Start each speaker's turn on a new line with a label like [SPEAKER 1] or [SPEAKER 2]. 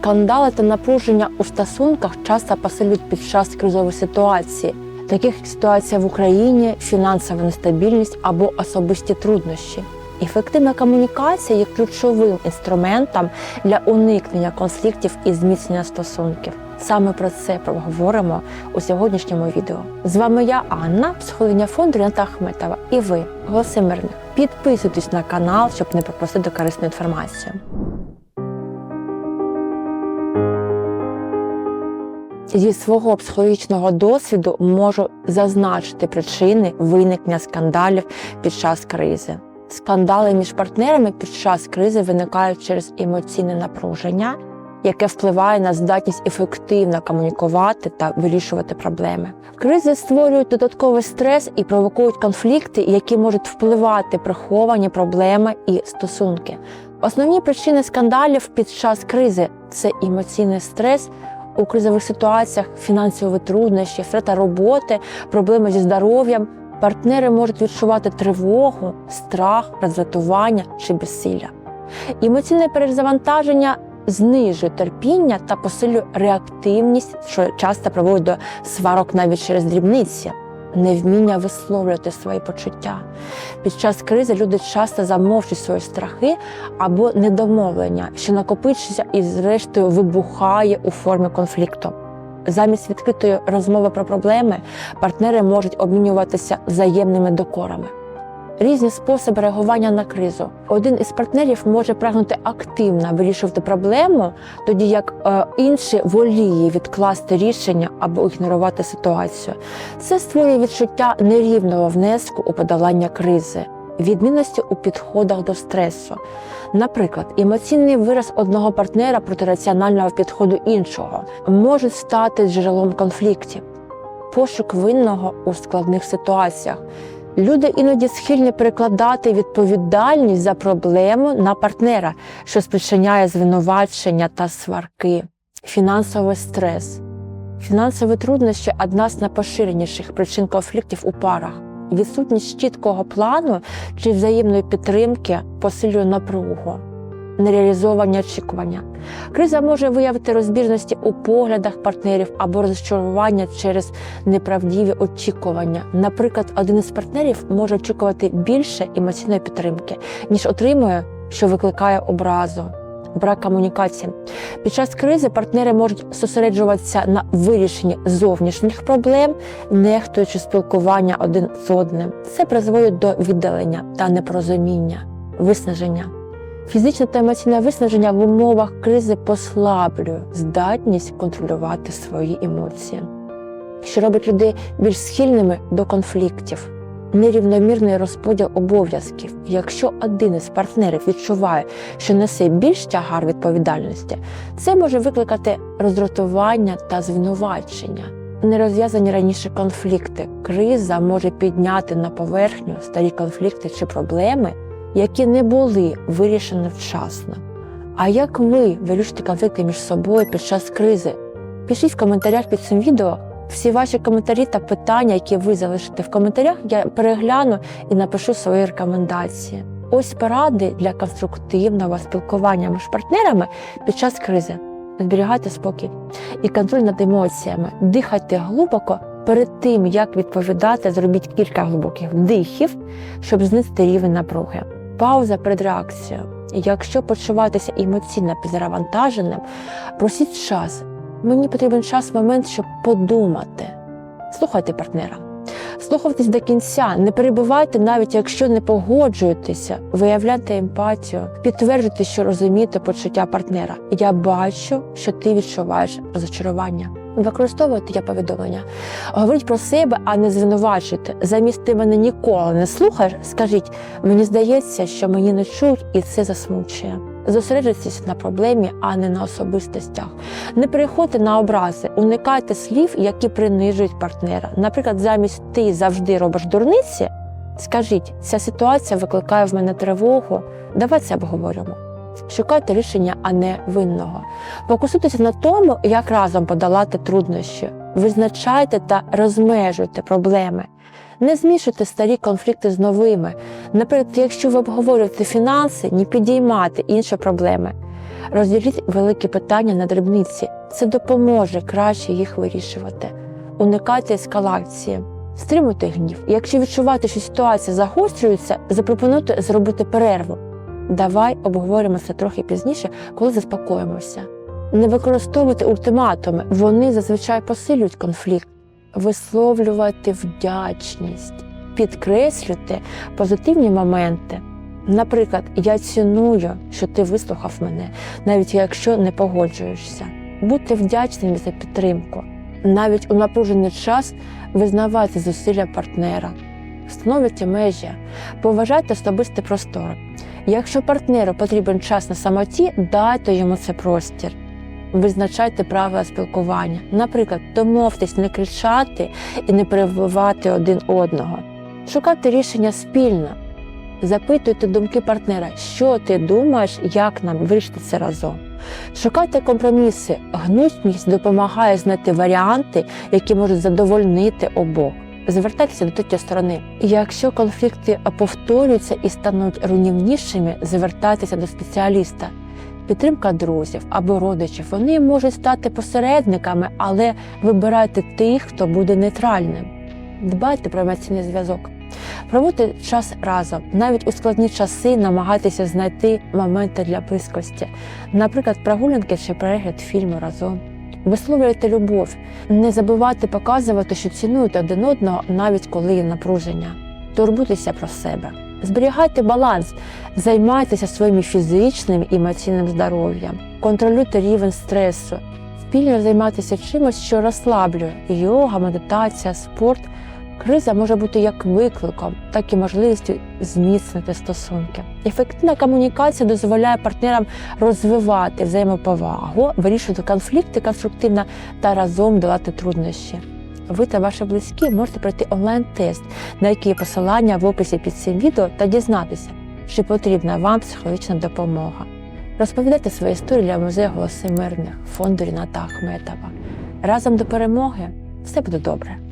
[SPEAKER 1] Скандали та напруження у стосунках часто посилюють під час кризової ситуації, таких як ситуація в Україні, фінансова нестабільність або особисті труднощі. Ефективна комунікація є ключовим інструментом для уникнення конфліктів і зміцнення стосунків. Саме про це поговоримо у сьогоднішньому відео. З вами я Анна, психологиня фонду Рената Ахметова, і ви, голоси мирних. Підписуйтесь на канал, щоб не пропустити корисну інформацію. Зі свого психологічного досвіду можу зазначити причини виникнення скандалів під час кризи. Скандали між партнерами під час кризи виникають через емоційне напруження, яке впливає на здатність ефективно комунікувати та вирішувати проблеми. Кризи створюють додатковий стрес і провокують конфлікти, які можуть впливати приховані проблеми і стосунки. Основні причини скандалів під час кризи це емоційний стрес. У кризових ситуаціях фінансові труднощі, втрата роботи, проблеми зі здоров'ям. Партнери можуть відчувати тривогу, страх, роздратування чи безсилля. Емоційне перезавантаження знижує терпіння та посилює реактивність, що часто приводить до сварок навіть через дрібниці, невміння висловлювати свої почуття. Під час кризи люди часто замовчують свої страхи або недомовлення, що накопичується і, зрештою, вибухає у формі конфлікту. Замість відкритої розмови про проблеми партнери можуть обмінюватися взаємними докорами. Різні способи реагування на кризу. Один із партнерів може прагнути активно вирішувати проблему, тоді як е, інший воліє відкласти рішення або ігнорувати ситуацію. Це створює відчуття нерівного внеску у подолання кризи, відмінності у підходах до стресу. Наприклад, емоційний вираз одного партнера проти раціонального підходу іншого може стати джерелом конфліктів, пошук винного у складних ситуаціях. Люди іноді схильні перекладати відповідальність за проблему на партнера, що спричиняє звинувачення та сварки, фінансовий стрес. Фінансові труднощі одна з найпоширеніших причин конфліктів у парах. Відсутність чіткого плану чи взаємної підтримки посилює напругу, нереалізовані очікування. Криза може виявити розбіжності у поглядах партнерів або розчарування через неправдиві очікування. Наприклад, один із партнерів може очікувати більше емоційної підтримки, ніж отримує, що викликає образу. Брак комунікації під час кризи партнери можуть зосереджуватися на вирішенні зовнішніх проблем, нехтуючи спілкування один з одним. Це призводить до віддалення та непорозуміння, виснаження. Фізичне та емоційне виснаження в умовах кризи послаблює здатність контролювати свої емоції, що робить людей більш схильними до конфліктів. Нерівномірний розподіл обов'язків. Якщо один із партнерів відчуває, що несе більш тягар відповідальності, це може викликати роздратування та звинувачення. Нерозв'язані раніше конфлікти. Криза може підняти на поверхню старі конфлікти чи проблеми, які не були вирішені вчасно. А як ви вирішуєте конфлікти між собою під час кризи? Пишіть в коментарях під цим відео. Всі ваші коментарі та питання, які ви залишите в коментарях, я перегляну і напишу свої рекомендації. Ось поради для конструктивного спілкування між партнерами під час кризи. Зберігайте спокій і контроль над емоціями. Дихайте глибоко перед тим, як відповідати, зробіть кілька глибоких вдихів, щоб знизити рівень напруги. Пауза перед реакцією. Якщо почуваєтеся емоційно підзавантаженим, просіть час. Мені потрібен час, момент, щоб подумати. Слухайте партнера. Слухайтесь до кінця, не перебувайте, навіть якщо не погоджуєтеся, виявляйте емпатію, підтверджуйте, що розумієте почуття партнера. Я бачу, що ти відчуваєш розочарування. Використовуйте я повідомлення. Говоріть про себе, а не звинувачуйте. Замість ти мене ніколи не слухаєш, скажіть, мені здається, що мені не чують, і це засмучує. Зосереджуйтесь на проблемі, а не на особистостях. Не переходьте на образи, уникайте слів, які принижують партнера. Наприклад, замість ти завжди робиш дурниці, скажіть, ця ситуація викликає в мене тривогу. Давай це обговоримо. Шукайте рішення, а не винного. Фокусуйтеся на тому, як разом подолати труднощі. Визначайте та розмежуйте проблеми. Не змішуйте старі конфлікти з новими. Наприклад, якщо ви обговорюєте фінанси, не підіймайте інші проблеми. Розділіть великі питання на дрібниці. Це допоможе краще їх вирішувати. Уникайте ескалації. Стримуйте гнів. Якщо відчуваєте, що ситуація загострюється, запропонуйте зробити перерву. Давай обговоримо це трохи пізніше, коли заспокоїмося. Не використовуйте ультиматуми, вони зазвичай посилюють конфлікт. Висловлювати вдячність, підкреслюйте позитивні моменти. Наприклад, я ціную, що ти вислухав мене, навіть якщо не погоджуєшся. Будьте вдячними за підтримку. Навіть у напружений час визнавайте зусилля партнера, встановлюйте межі, поважайте особистий простор. Якщо партнеру потрібен час на самоті, дайте йому це простір. Визначайте правила спілкування. Наприклад, домовтесь не кричати і не перебивати один одного. Шукайте рішення спільно. Запитуйте думки партнера, що ти думаєш, як нам вирішити це разом. Шукайте компроміси. Гнучність допомагає знайти варіанти, які можуть задовольнити обох. Звертайтеся до третьої сторони. І Якщо конфлікти повторюються і стануть руйнівнішими, звертайтеся до спеціаліста. Підтримка друзів або родичів вони можуть стати посередниками, але вибирайте тих, хто буде нейтральним. Дбайте про емоційний зв'язок. Проводьте час разом, навіть у складні часи намагайтеся знайти моменти для близькості, наприклад, прогулянки чи перегляд фільму разом. Висловлюйте любов, не забувайте показувати, що цінуєте один одного, навіть коли є напруження. Турбуйтеся про себе. Зберігайте баланс, займайтеся своїм фізичним і емоційним здоров'ям, контролюйте рівень стресу, спільно займайтеся чимось, що розслаблює йога, медитація, спорт. Криза може бути як викликом, так і можливістю зміцнити стосунки. Ефективна комунікація дозволяє партнерам розвивати взаємоповагу, вирішувати конфлікти конструктивно та разом долати труднощі. Ви та ваші близькі можете пройти онлайн-тест, на який посилання в описі під цим відео, та дізнатися, чи потрібна вам психологічна допомога. Розповідайте свої історії для музею голоси мирних фонду Ріната Ахметова. Разом до перемоги все буде добре.